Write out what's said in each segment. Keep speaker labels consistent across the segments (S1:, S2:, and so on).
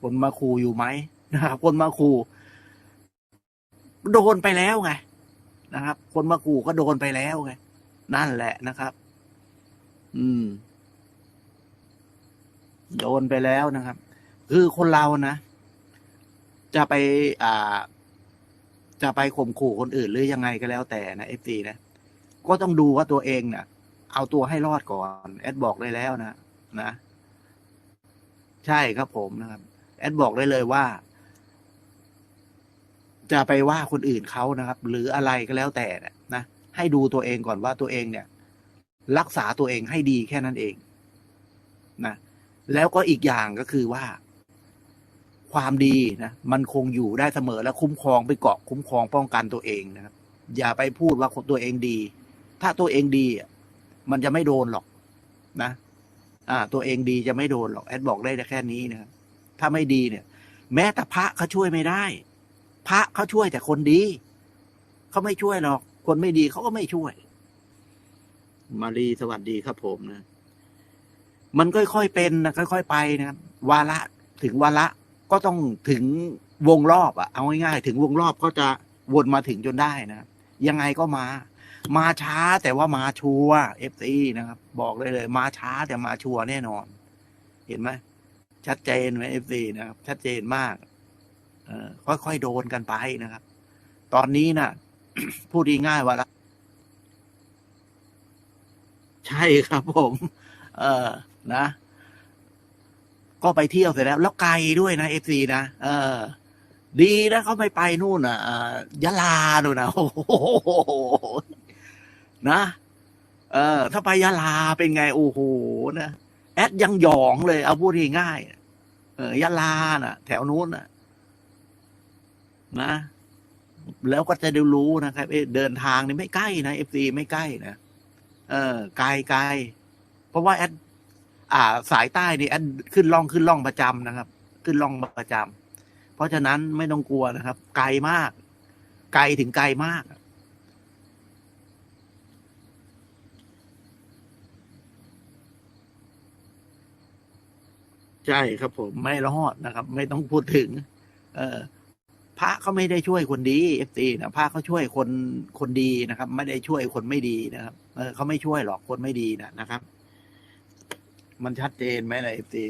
S1: คนมาขู่อยู่ไหมนะครับคนมาขู่โดนไปแล้วไงนะครับ คนมาขู่ก็โดนไปแล้วไงนั่นแหละนะครับ อืม โดนไปแล้วนะครับ คือคนเรานะจะไป อ่า จะไปข่มขู่คนอื่นหรือยังไงก็แล้วแต่นะเอฟซีนะก็ต้องดูว่าตัวเองเนะ่ะ เอาตัวให้รอดก่อน แอดบอกได้แล้วนะนะ ใช่ครับผมนะครับ แอดบอกได้เลยว่า จะไปว่าคนอื่นเขานะครับ หรืออะไรก็แล้วแต่นะให้ดูตัวเองก่อนว่าตัวเองเนี่ย รักษาตัวเองให้ดีแค่นั้นเองนะแล้วก็อีกอย่างก็คือว่า ความดีนะมันคงอยู่ได้เสมอและคุ้มครองไปเกาะคุ้มครองป้องกันตัวเองนะครับ อย่าไปพูดว่าตัวเองดี ถ้าตัวเองดีมันจะไม่โดนหรอกนะ อ่า ตัวเองดีจะไม่โดนหรอกแอดบอกได้แค่นี้นะครับ ถ้าไม่ดีเนี่ย แม้แต่พระเขาช่วยไม่ได้ พระเขาช่วยแต่คนดีเขาไม่ช่วยหรอก คนไม่ดีเขาก็ไม่ช่วย มารีสวัสดีครับผมนะ มันค่อยๆเป็นนะค่อยๆไปนะวาระถึงวาระก็ต้องถึงวงรอบอะเอาง่ายๆถึงวงรอบก็จะวนมาถึงจนได้นะยังไงก็มา มาช้าแต่ว่ามาชัวเอฟซีนะครับ บอกเลยเลย มาช้าแต่มาชัวแน่นอน เห็นไหม ชัดเจนไหมเอฟซีนะครับ ชัดเจนมาก เออค่อยๆโดนกันไปนะครับ ตอนนี้นะ่ะ พูดง่ายว่าละใช่ครับผม เออนะ ก็ไปเที่ยวเสร็จแล้ว แล้วไกลด้วยนะเอฟซีนะเออ ดีนะเขาไม่ไปนู่นอะยะลาดูนะโอ้โหนะเออ ถ้าไปยะลาเป็นไง โอ้โหนะ แอดยังหยองเลย เอาพูดง่ายๆเออยะลาน่ะ แถวนู้นน่ะ นะ แล้วก็จะได้รู้นะครับเเดินทางนี่ไม่ใกล้นะเอฟซีไม่ใกล้นะเออไกลไกลเพราะว่าแอดอ่า สายใต้นี่แอดขึ้นล่องขึ้นล่องประจำนะครับ ขึ้นล่องประจำเพราะฉะนั้นไม่ต้องกลัวนะครับ ไกลมาก ไกลถึงไกลมาก ใช่ครับผมไม่รอดนะครับ ไม่ต้องพูดถึง เออพระเขาไม่ได้ช่วยคนดีเอฟซีนะพระเขาช่วยคนคนดีนะครับ ไม่ได้ช่วยคนไม่ดีนะครับ เออเขาไม่ช่วยหรอกคนไม่ดีนะนะครับ มันชัดเจนไหมนะเอฟซี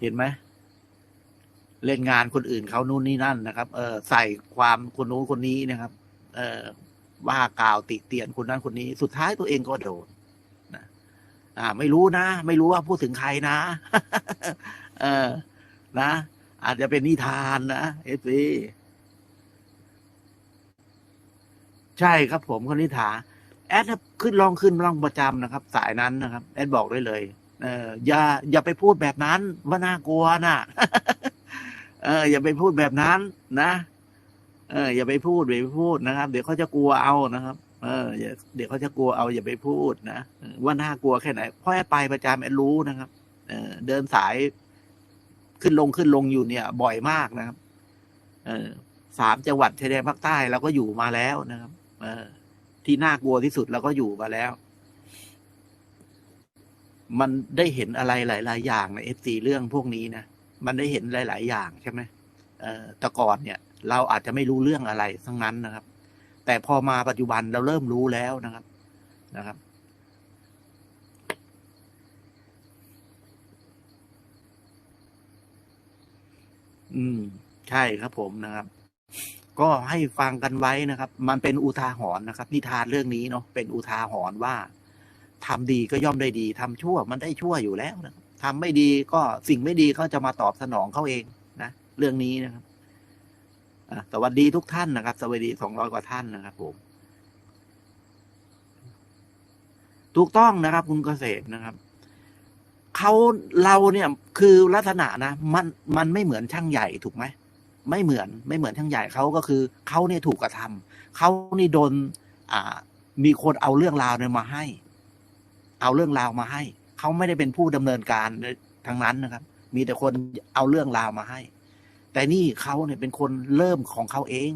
S1: เห็นไหมเล่นงานคนอื่นเขานู่นนี่นั่นนะครับ เออใส่ความคนนู้นคนนี้นะครับ เออว่ากล่าวติเตียนคนนั้นคนนี้ สุดท้ายตัวเองก็โดน อ่า ไม่รู้นะ ไม่รู้ว่าพูดถึงใครนะ เออ นะ อาจจะเป็นนิทานนะเอฟซีใช่ครับผมคนนิทานแอดขึ้นลองขึ้นลองประจำนะครับ สายนั้นนะครับ แอดบอกได้เลย เอออย่า อย่าไปพูดแบบนั้นว่าน่ากลัวน่ะ เออ อย่าไปพูดแบบนั้น นะ เออ อย่าไปพูดอย่าไปพูดนะครับ เดี๋ยวเขาจะกลัวเอานะครับ เอออย่าเดี๋ยวเขาจะกลัวเอาอย่าไปพูดนะเออว่าน่ากลัวแค่ไหนเพราะแอดไปประจำแอดรู้นะครับเออเดินสายขึ้นลงขึ้นลงอยู่เนี่ย บ่อยมากนะครับ เออสามจังหวัดชายแดนภาคใต้เราก็อยู่มาแล้วนะครับ เออ ที่น่ากลัวที่สุดเราก็อยู่มาแล้ว มันได้เห็นอะไรหลาย ๆ อย่างในเอฟซีเรื่องพวกนี้นะมันได้เห็นหลาย ๆ อย่างใช่ไหมเออแต่ก่อนเนี่ย เราอาจจะไม่รู้เรื่องอะไรทั้งนั้นนะครับ แต่พอมาปัจจุบันเราเริ่มรู้แล้วนะครับนะครับ อืม ใช่ครับผมนะครับ ก็ให้ฟังกันไว้นะครับ มันเป็นอุทาหรณ์นะครับ นิทานเรื่องนี้เนาะเป็นอุทาหรณ์ว่าทำดีก็ย่อมได้ดีทำชั่วมันได้ชั่วอยู่แล้วนะทำไม่ดีก็สิ่งไม่ดีเขาจะมาตอบสนองเขาเองนะเรื่องนี้นะครับ สวัสดีทุกท่านนะครับ สวัสดีสองร้อยกว่าท่านนะครับผม ถูกต้องนะครับ คุณเกษตรนะครับเขาเราเนี่ยคือลักษณะนะมันมันไม่เหมือนช่างใหญ่ถูกไหมไม่เหมือน ไม่เหมือนช่างใหญ่เขาก็คือเขาเนี่ยถูกกระทำเขานี่โดน อ่า มีคนเอาเรื่องราวเนี่ยมาให้ เอาเรื่องราวมาให้เขาไม่ได้เป็นผู้ดำเนินการทางนั้นนะครับ มีแต่คนเอาเรื่องราวมาให้ แต่นี่เขาเนี่ยเป็นคนเริ่มของเขาเอง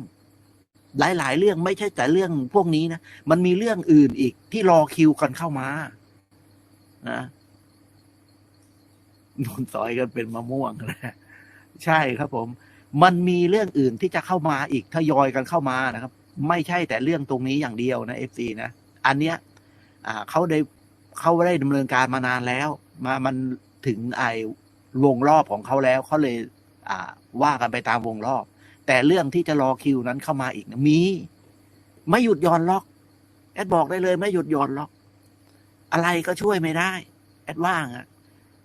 S1: หลาย ๆ เรื่องไม่ใช่แต่เรื่องพวกนี้นะมันมีเรื่องอื่นอีกที่รอคิวกันเข้ามา นะนนซอยกันเป็นมะม่วงนะใช่ครับผม มันมีเรื่องอื่นที่จะเข้ามาอีกทยอยกันเข้ามานะครับ ไม่ใช่แต่เรื่องตรงนี้อย่างเดียวนะเอฟซีนะอันเนี้ย อ่าเขาได้เขาได้ดำเนินการมานานแล้ว มามันถึงไอวงรอบของเขาแล้วเขาเลย ว่ากันไปตามวงรอบ แต่เรื่องที่จะรอคิวนั้นเข้ามาอีกนะมี ไม่หยุดย่อนล็อกแอดบอกได้เลย ไม่หยุดย่อนล็อก อะไรก็ช่วยไม่ได้ แอดว่างอะ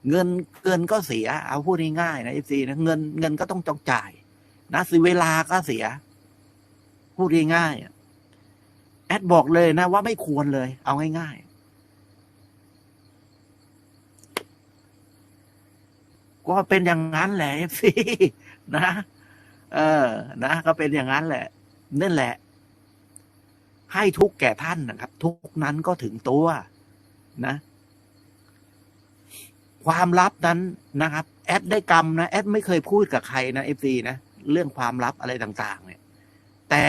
S1: เงินเงินก็เสีย เอาพูดง่ายๆนะเอฟซีนะเงินเงินก็ต้องจองจ่าย นะสิเวลาก็เสีย พูดง่ายๆแอดบอกเลยนะว่าไม่ควรเลย เอาง่ายๆ ก็เป็นอย่างนั้นแหละเอฟซีนะเออ นะ ก็เป็นอย่างนั้นแหละนั่นแหละ ให้ทุกแก่ท่านนะครับ ทุกนั้นก็ถึงตัวนะ ความลับนั้นนะครับ แอดได้กรรมนะแอดไม่เคยพูดกับใครนะเอฟซีนะเรื่องความลับอะไรต่าง ๆ เนี่ย แต่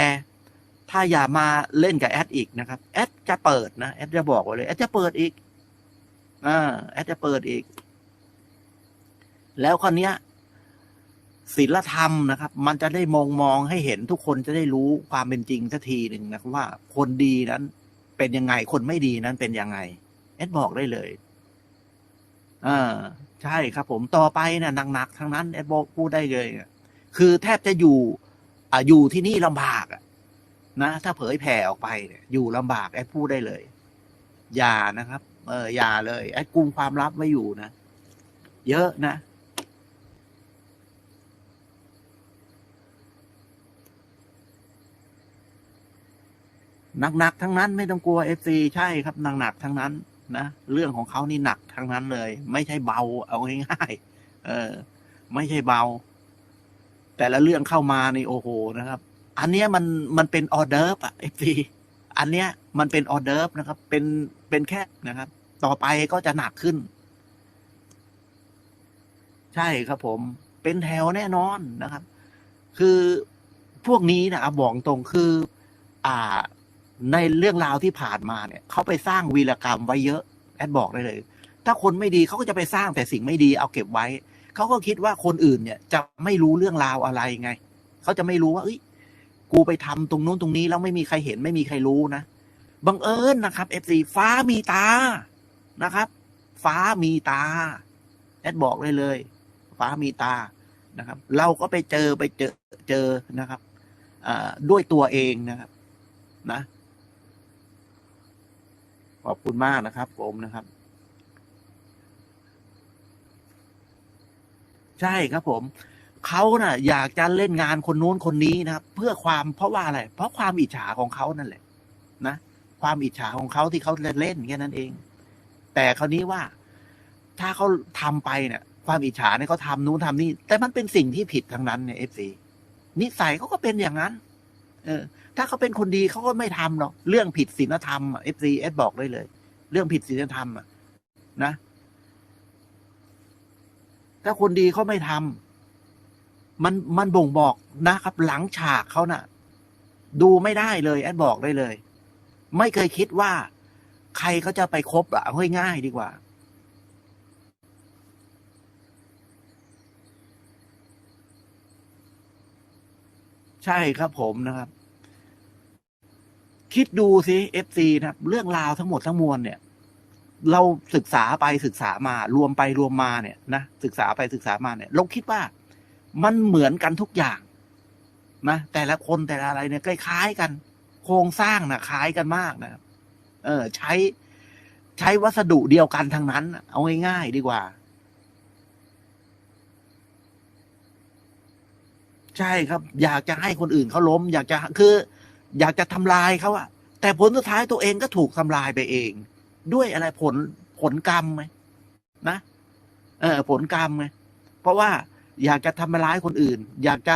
S1: ถ้าอย่ามาเล่นกับแอดอีกนะครับ แอดจะเปิดนะแอดจะบอกไว้เลย แอดจะเปิดอีกอ่าแอดจะเปิดอีก แล้วคนเนี้ยศีลธรรมนะครับ มันจะได้มองมองให้เห็นทุกคนจะได้รู้ความเป็นจริงสักทีหนึ่งนะครับว่าคนดีนั้นเป็นยังไง คนไม่ดีนั้นเป็นยังไงแอดบอกได้เลยอ่าใช่ครับ ผมต่อไปเนี่ยหนักๆทั้งนั้นแอดบอกพูดได้เลยคือแทบจะอยู่อ่าอยู่ที่นี่ลำบากอะนะถ้าเผยแผ่ออกไปเนี่ยอยู่ลำบากแอดพูดได้เลย อย่านะครับ เอออย่าเลยแอดกุมความลับไว้อยู่นะเยอะนะ หนักๆทั้งนั้นไม่ต้องกลัวเอฟซีใช่ครับหนักๆทั้งนั้นนะเรื่องของเขานี่หนักทั้งนั้นเลย ไม่ใช่เบาเอาง่ายๆเออ ไม่ใช่เบา แต่ละเรื่องเข้ามานี่โอ้โหนะครับ อันเนี้ยมันมันเป็นออเดิร์ฟอะเอฟซีอันเนี้ยมันเป็นออเดิร์ฟนะครับ เป็นเป็นแค่นะครับ ต่อไปก็จะหนักขึ้น ใช่ครับผม เป็นแถวแน่นอนนะครับ คือพวกนี้นะบอกตรงคือ อ่า ในเรื่องราวที่ผ่านมาเนี่ยเขาไปสร้างวีรกรรมไว้เยอะแอดบอกได้เลย ถ้าคนไม่ดีเขาก็จะไปสร้างแต่สิ่งไม่ดีเอาเก็บไว้เขาก็คิดว่าคนอื่นเนี่ยจะไม่รู้เรื่องราวอะไรไงเขาจะไม่รู้ว่าเอ้ยกูไปทำตรงนู้นตรงนี้แล้วไม่มีใครเห็นไม่มีใครรู้นะบังเอิญนะครับเอฟซีฟ้ามีตานะครับ ฟ้ามีตาแอดบอกเลยเลย ฟ้ามีตานะครับ เราก็ไปเจอไปเจอเจอนะครับอ่าด้วยตัวเองนะครับ นะ ขอบคุณมากนะครับ ผมนะครับ ใช่ครับผมเขาน่ะ อยากจะเล่นงานคนนู้นคนนี้นะครับ เพื่อความเพราะว่าอะไร เพราะความอิจฉาของเขานั่นแหละ นะความอิจฉาของเขาที่เขาเล่นแค่นั้นเอง แต่คราวนี้ว่า ถ้าเขาทำไปเนี่ย ความอิจฉาเนี่ยเขาทำนู้นทำนี่แต่มันเป็นสิ่งที่ผิดทั้งนั้นเนี่ยเอฟซีนิสัยเขาก็เป็นอย่างนั้น เออ ถ้าเขาเป็นคนดีเขาก็ไม่ทำหรอก เรื่องผิดศีลธรรมเอฟซีเอสบอกได้เลย เรื่องผิดศีลธรรมอะนะ ถ้าคนดีเขาไม่ทำมันมันบ่งบอกนะครับ หลังฉากเขาน่ะ ดูไม่ได้เลยแอดบอกได้เลย ไม่เคยคิดว่า ใครเขาจะไปคบอะง่ายๆดีกว่า ใช่ครับผมนะครับ คิดดูสิเอฟซีนะครับ เรื่องราวทั้งหมดทั้งมวลเนี่ย เราศึกษาไปศึกษามารวมไปรวมมาเนี่ยนะศึกษาไปศึกษามาเนี่ยเราคิดว่ามันเหมือนกันทุกอย่างนะแต่ละคนแต่ละอะไรเนี่ยคล้ายๆกัน โครงสร้างนะคล้ายกันมากนะเออ ใช้ใช้วัสดุเดียวกันทั้งนั้น เอาง่ายๆดีกว่า ใช่ครับ อยากจะให้คนอื่นเขาล้ม อยากจะคือ อยากจะทำลายเขาอะแต่ผลสุดท้ายตัวเองก็ถูกทำลายไปเอง ด้วยอะไรผลผลกรรมไหมนะเออผลกรรมไงเพราะว่าอยากจะทำร้ายคนอื่น อยากจะ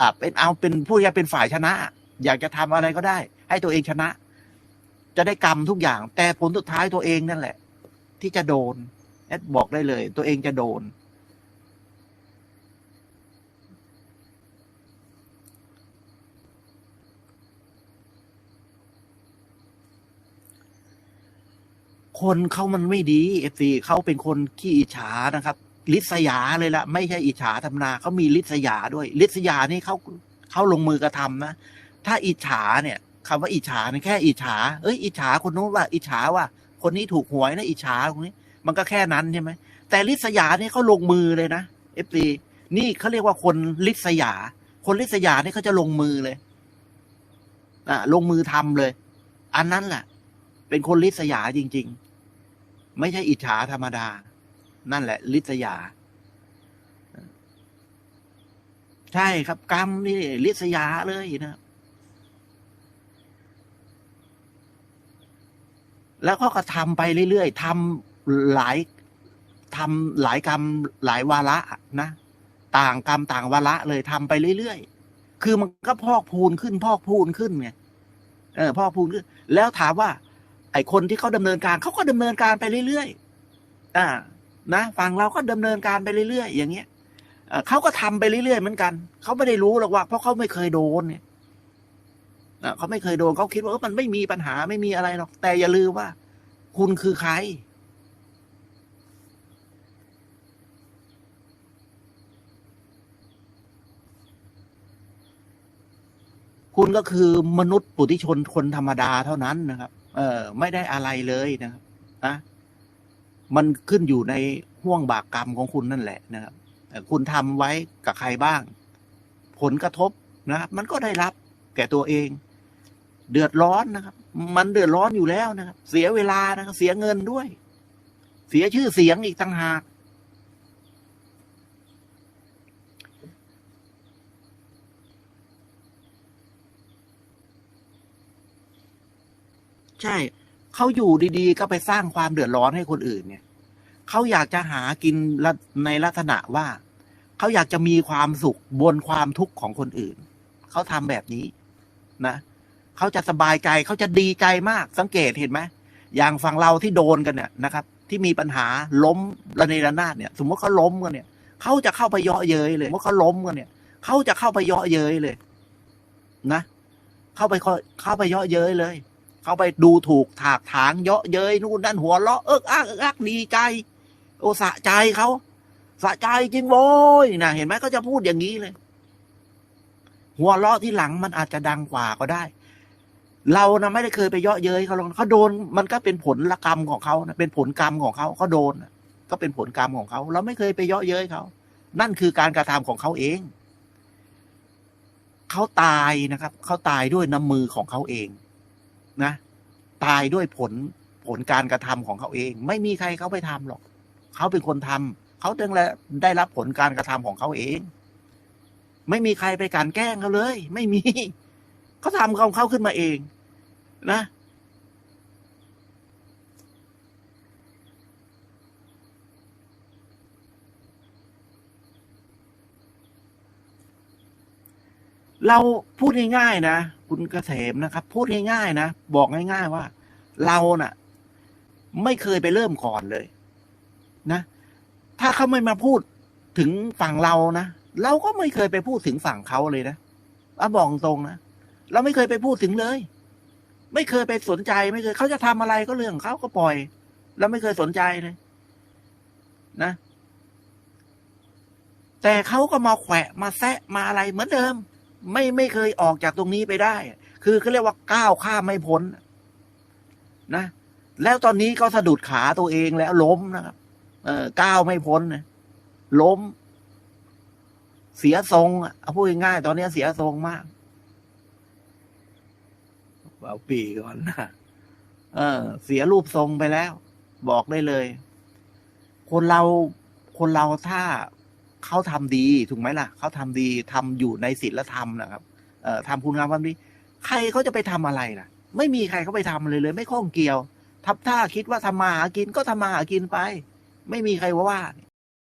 S1: อ่าเป็นเอาเป็นผู้ที่เป็นฝ่ายชนะ อยากจะทำอะไรก็ได้ ให้ตัวเองชนะ จะได้กรรมทุกอย่าง แต่ผลสุดท้ายตัวเองนั่นแหละ ที่จะโดนแอดบอกได้เลย ตัวเองจะโดน คนเขามันไม่ดีเอฟซีเขาเป็นคนขี้อิจฉานะครับ ลิษยาเลยละไม่ใช่อิจฉาธรรมนาเขามีลิษยาด้วย ลิษยานี่เขาเขาลงมือกระทำนะ ถ้าอิจฉาเนี่ยคำว่าอิจฉาเนี่ยแค่อิจฉาเอ้ยอิจฉาคนนู้นว่า อิจฉาว่า คนนี้ถูกหวยนะอิจฉาคนนี้ มันก็แค่นั้นใช่ไหมแต่ลิษยานี่เขาลงมือเลยนะเอฟซีนี่เขาเรียกว่าคนลิษยา คนลิษยานี่เขาจะลงมือเลยอ่าลงมือทำเลย อันนั้นแหละเป็นคนลิษยาจริง ๆ ไม่ใช่อิจฉาธรรมดา นั่นแหละ ลิษยา ใช่ครับ กรรมนี่ลิษยาเลยนะแล้วก็ก็ทำไปเรื่อยๆทำหลายทำหลายกรรมหลายวาระนะต่างกรรมต่างวาระเลยทำไปเรื่อยๆ คือมันก็พอกพูนขึ้น พอกพูนขึ้นไงเออพอกพูนขึ้น แล้วถามว่า ไอ้คนที่เขาดำเนินการเขาก็ดำเนินการไปเรื่อยๆอ่านะฝั่งเราก็ดำเนินการไปเรื่อยๆอย่างเงี้ยเขาก็ทำไปเรื่อยๆเหมือนกัน เขาไม่ได้รู้หรอกว่า เพราะเขาไม่เคยโดนเนี่ยเขาไม่เคยโดนเขาคิดว่ามันไม่มีปัญหาไม่มีอะไรหรอก แต่อย่าลืมว่า คุณคือใคร คุณก็คือมนุษย์ปุถุชนคนธรรมดาเท่านั้นนะครับ เออไม่ได้อะไรเลยนะครับนะมันขึ้นอยู่ในห่วงบากกรรมของคุณนั่นแหละนะครับคุณทำไว้กับใครบ้าง ผลกระทบนะครับมันก็ได้รับแก่ตัวเอง เดือดร้อนนะครับ มันเดือดร้อนอยู่แล้วนะครับ เสียเวลานะครับเสียเงินด้วย เสียชื่อเสียงอีกต่างหาก ใช่เขาอยู่ดีๆ ก็ไปสร้างความเดือดร้อนให้คนอื่นเนี่ยเขาอยากจะหากินในลักษณะว่าเขาอยากจะมีความสุขบนความทุกข์ของคนอื่นเขาทำแบบนี้นะเขาจะสบายใจเขาจะดีใจมากสังเกตเห็นไหมอย่างฝั่งเราที่โดนกันเนี่ยนะครับ ที่มีปัญหาล้มระเนระนาดเนี่ย สมมติเขาล้มกันเนี่ยเขาจะเข้าไปเยาะเย้ยเลยเมื่อเขาล้มกันเนี่ยเขาจะเข้าไปเยาะเย้ยเลย นะ เข้าไปเข้าไปเยาะเย้ยเลย เข้าไปดูถูกถากถางเยาะเย้ยนู่นนั่นหัวเราะเอิกอักเอิกอักดีใจ โอสะใจเขาสะใจจริงโว้ยนะเห็นไหมเขาจะพูดอย่างนี้เลย หัวเราะที่หลังมันอาจจะดังกว่าก็ได้ เรานะไม่ได้เคยไปเยาะเย้ยเขาหรอกเขาโดน มันก็เป็นผลละกรรมของเขานะเป็นผลกรรมของเขาเขาโดนก็เป็นผลกรรมของเขาเราไม่เคยไปเยาะเย้ยเขานั่นคือการกระทำของเขาเองเขาตายนะครับ เขาตายด้วยน้ำมือของเขาเอง นะ ตายด้วยผลผลการกระทำของเขาเอง ไม่มีใครเขาไปทำหรอก เขาเป็นคนทำเขาจึงได้รับผลการกระทำของเขาเอง ไม่มีใครไปการแกล้งเขาเลย ไม่มี เขาทำของเขาขึ้นมาเอง นะ เราพูดง่ายๆนะคุณเกษมนะครับ พูดง่ายๆนะบอกง่าย ๆว่า เราน่ะ ไม่เคยไปเริ่มก่อนเลย นะ ถ้าเขาไม่มาพูดถึงฝั่งเรานะเราก็ไม่เคยไปพูดถึงฝั่งเขาเลยนะอะบอกตรงนะเราไม่เคยไปพูดถึงเลย ไม่เคยไปสนใจไม่เคยเขาจะทำอะไรก็เรื่องของเขาก็ปล่อยแล้วไม่เคยสนใจเลยนะ แต่เขาก็มาแขวะมาแซะมาอะไรเหมือนเดิม ไม่ไม่เคยออกจากตรงนี้ไปได้ คือเขาเรียกว่าก้าวข้ามไม่พ้นนะ แล้วตอนนี้ก็สะดุดขาตัวเองแล้วล้มนะครับ เออก้าวไม่พ้นนะล้ม เสียทรงอะเอาพูดง่ายๆตอนนี้เสียทรงมากเอาปีก่อนนะเออ เสียรูปทรงไปแล้ว บอกได้เลย คนเราคนเราถ้า เขาทำดีถูกไหมล่ะ เขาทำดีทำอยู่ในศีลธรรมนะครับเอ่อทำคุณงามความดี ใครเขาจะไปทำอะไรล่ะ ไม่มีใครเขาไปทำเลยเลย ไม่ข้องเกี่ยวทับท้าคิดว่าทำมาหากินก็ทำมาหากินไป ไม่มีใครว่าว่าเนี่ย